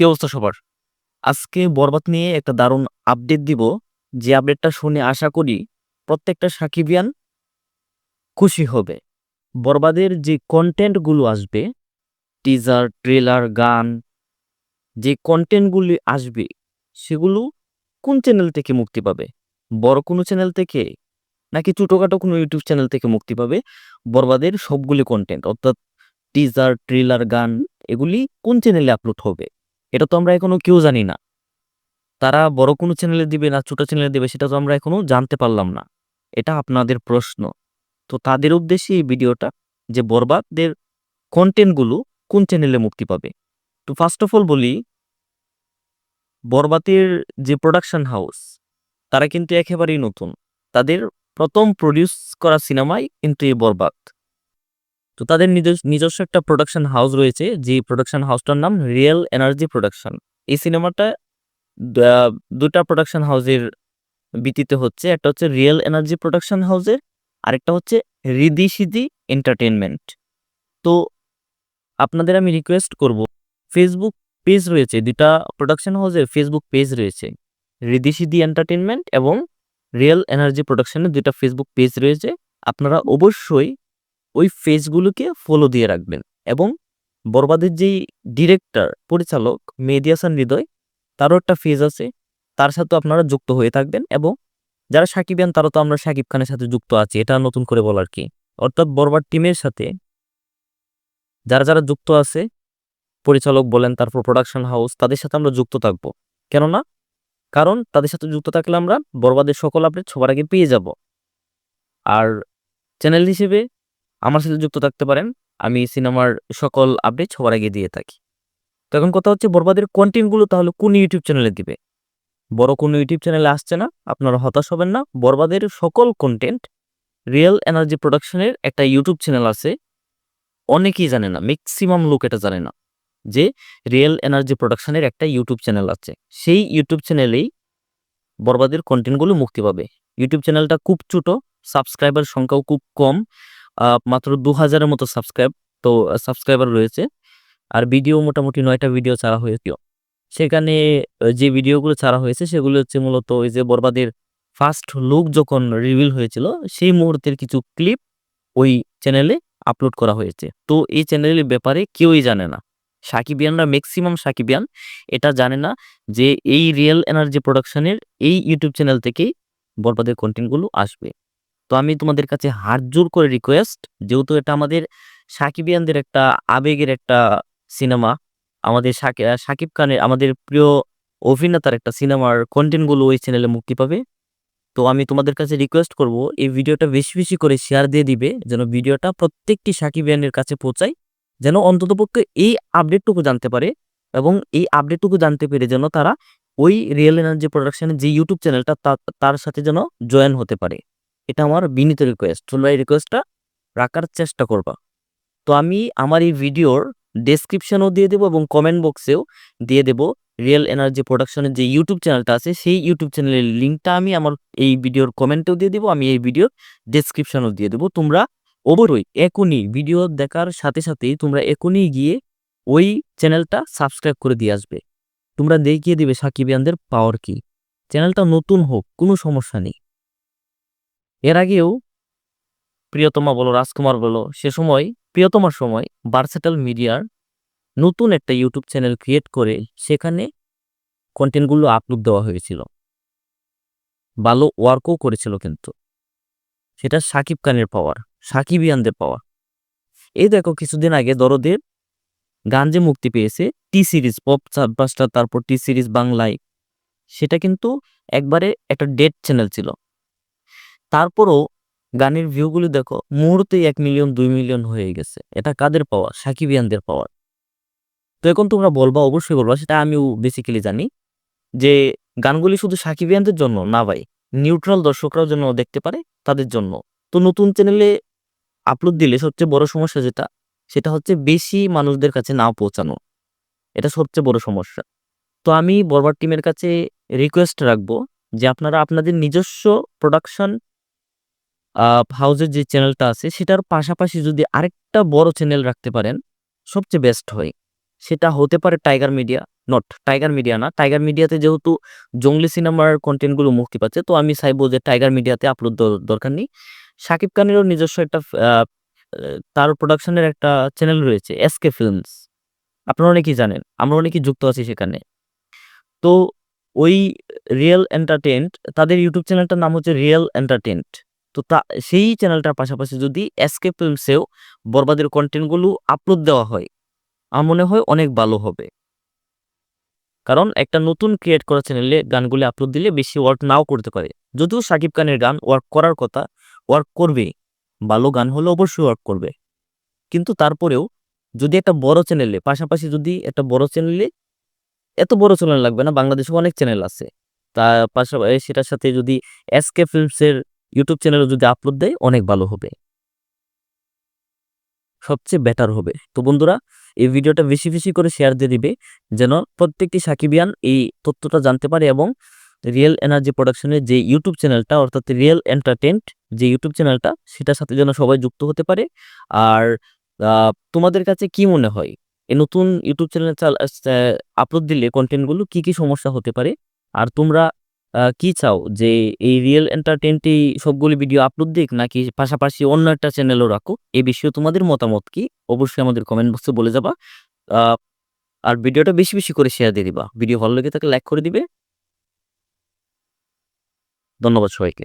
কি অবস্থা সবার? আজকে বরবাদ নিয়ে একটা দারুণ আপডেট দিব, যে আপডেটটা শুনে আশা করি প্রত্যেকটা সাকিবিয়ান খুশি হবে। বরবাদের যে কন্টেন্টগুলো আসবে টিজার ট্রেলার গান, যে কন্টেন্টগুলি আসবে, সেগুলো কোন চ্যানেল থেকে মুক্তি পাবে? বড় কোনো চ্যানেল থেকে, নাকি ছোটোখাটো কোনো ইউটিউব চ্যানেল থেকে মুক্তি পাবে? বরবাদের সবগুলি কন্টেন্ট অর্থাৎ টিজার ট্রেলার গান, এগুলি কোন চ্যানেলে আপলোড হবে? এটা তো আমরা এখনও কেউ জানি না। তারা বড় কোনো চ্যানেলে দিবে না, ছোট চ্যানেলে দিবে, সেটা তো আমরা এখনও জানতে পারলাম না। এটা আপনাদের প্রশ্ন। তো তাদের উদ্দেশ্যে এই ভিডিওটা, যে বরবাদের কন্টেন্টগুলো কোন চ্যানেলে মুক্তি পাবে? তো ফার্স্ট অফ অল বলি বরবাতের যে প্রোডাকশন হাউস তারা কিন্তু একেবারেই নতুন। তাদের প্রথম প্রডিউস করা সিনেমাই কিন্তু এই বরবাদ। তো তাদের নিজস্ব একটা প্রোডাকশন হাউস রয়েছে, যে প্রোডাকশন হাউসটার নাম রিয়েল এনার্জি প্রোডাকশন এই সিনেমাটা দুটা প্রোডাকশন হাউসের ভিত্তিতে হচ্ছে, একটা হচ্ছে রিয়েল এনার্জি প্রোডাকশন হাউসের আরেকটা হচ্ছে রিদি সিদি এন্টারটেনমেন্ট তো আপনাদের আমি রিকোয়েস্ট করব ফেসবুক পেজ রয়েছে, দুটা প্রোডাকশন হাউসের ফেসবুক পেজ রয়েছে রিদি সিদি এন্টারটেনমেন্ট এবং রিয়েল এনার্জি প্রোডাকশনের দুটা ফেসবুক পেজ রয়েছে। আপনারা অবশ্যই ওই ফেজগুলোকে ফলো দিয়ে রাখবেন এবং বরবাদের যেই ডিরেক্টর পরিচালক মেহেদি হাসান হৃদয়, তারও একটা ফেজ আছে। তার সাথে আপনারা যুক্ত হয়ে থাকবেন এবং যারা সাকিবিয়ান তারা তো আমরা সাকিব খানের সাথে যুক্ত আছি, এটা নতুন করে বলার কি? অর্থাৎ বরবাদ টিমের সাথে যারা যারা যুক্ত আছে, পরিচালক বলেন, তারপর প্রোডাকশন হাউস তাদের সাথে আমরা যুক্ত থাকব। কেননা, কারণ তাদের সাথে যুক্ত থাকলে আমরা বরবাদের সকল আপডেট সবার আগে পেয়ে যাব। আর চ্যানেল হিসেবে আমার সাথে যুক্ত থাকতে পারেন। আমি সিনেমার সকল আপডেট সবার আগে দিয়ে থাকি। তো এখন কথা হচ্ছে বরবাদের কন্টেন্টগুলো তাহলে কোন ইউটিউব চ্যানেলে দিবে? বড় কোনো ইউটিউব চ্যানেলে আসছে না, আপনারা হতাশ হবেন না। বরবাদের সকল কন্টেন্ট রিয়েল এনার্জি প্রোডাকশনের একটা ইউটিউব চ্যানেল আছে। অনেকেই জানে না ম্যাক্সিমাম লোক এটা জানে না যে রিয়েল এনার্জি প্রোডাকশনের একটা ইউটিউব চ্যানেল আছে। সেই ইউটিউব চ্যানেলেই বরবাদের কন্টেন্টগুলো মুক্তি পাবে। ইউটিউব চ্যানেলটা খুব ছোট সাবস্ক্রাইবার সংখ্যাও খুব কম। মাত্র দু হাজারের মতো সাবস্ক্রাইব তো সাবস্ক্রাইবার রয়েছে। আর ভিডিও মোটামুটি নয়টা ভিডিও ছাড়া হয়েছিল সেখানে যে ভিডিওগুলো ছাড়া হয়েছে, সেগুলো হচ্ছে মূলত ওই যে বরবাদের ফার্স্ট লুক যখন রিভিল হয়েছিল, সেই মুহূর্তের কিছু ক্লিপ ওই চ্যানেলে আপলোড করা হয়েছে। তো এই চ্যানেলের ব্যাপারে কেউই জানে না। সাকিবিয়ানরা ম্যাক্সিমাম সাকিবিয়ান এটা জানে না যে এই রিয়েল এনার্জি প্রোডাকশনের এই ইউটিউব চ্যানেল থেকেই বরবাদের কন্টেন্টগুলো আসবে। তো আমি তোমাদের কাছে হাত জোর করে রিকোয়েস্ট যেহেতু এটা আমাদের সাকিবিয়ানদের একটা আবেগের একটা সিনেমা আমাদের সাকিব খানের, আমাদের প্রিয় অভিনেতার একটা সিনেমার কন্টেন্টগুলো ওই চ্যানেলে মুক্তি পাবে। তো আমি তোমাদের কাছে রিকোয়েস্ট করব, এই ভিডিওটা বেশি বেশি করে শেয়ার দিয়ে দিবে, যেন ভিডিওটা প্রত্যেকটি সাকিবিয়ানের কাছে পৌঁছায়, যেন অন্ততপক্ষে এই আপডেটটুকু জানতে পারে এবং এই আপডেটটুকু জানতে পেরে যেন তারা ওই রিয়েল এনার্জি প্রোডাকশনের যে ইউটিউব চ্যানেলটা তার সাথে যেন জয়েন হতে পারে। এটা আমার বিনীত রিকোয়েস্ট তোমরা এই রিকোয়েস্টটা রাখার চেষ্টা করবা। তো আমি আমার এই ভিডিওর ডেসক্রিপশনও দিয়ে দেবো এবং কমেন্ট বক্সেও দিয়ে দেবো রিয়েল এনার্জি প্রোডাকশনের যে ইউটিউব চ্যানেলটা আছে, সেই ইউটিউব চ্যানেলের লিঙ্কটা আমি আমার এই ভিডিওর কমেন্টেও দিয়ে দেবো, আমি এই ভিডিওর ডেসক্রিপশনও দিয়ে দেবো। তোমরা অবশ্যই এখনই ভিডিও দেখার সাথে সাথেই তোমরা এখনই গিয়ে ওই চ্যানেলটা সাবস্ক্রাইব করে দিয়ে আসবে। তোমরা দেখিয়ে দিবে সাকিবিয়ানদের পাওয়ার কি। চ্যানেলটা নতুন হোক, কোনো সমস্যা নেই। এর আগেও প্রিয়তমা বলো, রাজকুমার বলো, সে সময়, প্রিয়তমার সময় বার্সেটাল মিডিয়ার নতুন একটা ইউটিউব চ্যানেল ক্রিয়েট করে সেখানে কন্টেন্টগুলো আপলোড দেওয়া হয়েছিল। ভালো ওয়ার্কও করেছিল কিন্তু। সেটা সাকিব খানের পাওয়ার সাকিবিয়ানদের পাওয়ার এই দেখো, কিছুদিন আগে দরদের গান যে মুক্তি পেয়েছে টি সিরিজ পপ চারপাশটা তারপর টি সিরিজ বাংলায়। সেটা কিন্তু একবারে একটা ডেট চ্যানেল ছিল। তারপরও গানের ভিউগুলো দেখো, মুহূর্তেই এক মিলিয়ন দুই মিলিয়ন হয়ে গেছে। এটা কাদের পাওয়া সাকিবিয়ানদের পাওয়ার তো এখন তোমরা বলবা, অবশ্যই বলবা, সেটা আমিও বেসিক্যালি জানি যে গানগুলি শুধু সাকিবিয়ানদের জন্য না ভাই নিউট্রাল দর্শকরাও যেন দেখতে পারে তাদের জন্য। তো নতুন চ্যানেলে আপলোড দিলে সবচেয়ে বড় সমস্যা যেটা, সেটা হচ্ছে বেশি মানুষদের কাছে না পৌঁছানো। এটা সবচেয়ে বড় সমস্যা। তো আমি বরবাদ টিমের কাছে রিকোয়েস্ট রাখব যে আপনারা আপনাদের নিজস্ব প্রোডাকশন হাউসের যে চ্যানেলটা আছে, সেটার পাশাপাশি যদি আরেকটা বড় চ্যানেল রাখতে পারেন, সবচেয়ে বেস্ট হয়। সেটা হতে পারে tiger media, not tiger media না, টাইগার মিডিয়াতে যেহেতু জঙ্গলি সিনেমার কন্টেন্টগুলো মুক্তি পাচ্ছে, তো আমি চাইব যে টাইগার মিডিয়াতে আপলোড দরকার নেই। শাকিব খানেরও নিজস্ব একটা তার প্রোডাকশনের একটা চ্যানেল রয়েছে এসকে ফিল্মস আপনারা অনেকেই জানেন, আমরা অনেকেই যুক্ত আছি সেখানে। তো ওই রিয়েল এন্টারটেন্ট তাদের ইউটিউব চ্যানেলটার নাম হচ্ছে রিয়েল এন্টারটেন্ট তো তা, সেই চ্যানেলটার পাশাপাশি যদি এসকে ফিল্মসেও বরবাদের কন্টেন্টগুলো আপলোড দেওয়া হয়, আমার মনে হয় অনেক ভালো হবে। কারণ একটা নতুন ক্রিয়েট করা চ্যানেলে গানগুলি আপলোড দিলে বেশি ওয়ার্ক নাও করতে পারে। যদিও সাকিব খানের গান ওয়ার্ক করার কথা ওয়ার্ক করবে, ভালো গান হলে অবশ্যই ওয়ার্ক করবে। কিন্তু তারপরেও যদি একটা বড় চ্যানেলে পাশাপাশি যদি একটা বড় চ্যানেলে এত বড় চ্যানেল লাগবে না বাংলাদেশে অনেক চ্যানেল আছে। তার পাশাপাশি সেটার সাথে যদি এসকে ফিল্মসের ইউটিউব চ্যানেলে যদি আপলোড দেয়, অনেক ভালো হবে। সবচেয়ে বেটার হবে। তো বন্ধুরা, এই ভিডিওটা বেশি বেশি করে শেয়ার দিয়ে দিবে, যেন প্রত্যেকটি সাকিবিয়ান এই তথ্যটা জানতে পারে এবং রিয়েল এনার্জি প্রোডাকশনের যে ইউটিউব চ্যানেলটা অর্থাৎ রিয়েল এন্টারটেন্ট যে ইউটিউব চ্যানেলটা সেটার সাথে যেন সবাই যুক্ত হতে পারে। আর তোমাদের কাছে কি মনে হয়? এই নতুন ইউটিউব চ্যানেল আপলোড দিলে কন্টেন্টগুলো কি কি সমস্যা হতে পারে? আর তোমরা কি চাও? যে এই রিয়েল এন্টারটেনটি সবগুলি ভিডিও আপলোড দিক, নাকি পাশাপাশি অন্য একটা চ্যানেলও রাখো? এই বিষয়ে তোমাদের মতামত কি? অবশ্যই আমাদের কমেন্ট বক্সে বলে যাবা। আর ভিডিওটা বেশি বেশি করে শেয়ার দিয়ে দিবা। ভিডিও ভালো লেগে থাকলে লাইক করে দিবে। ধন্যবাদ সবাইকে।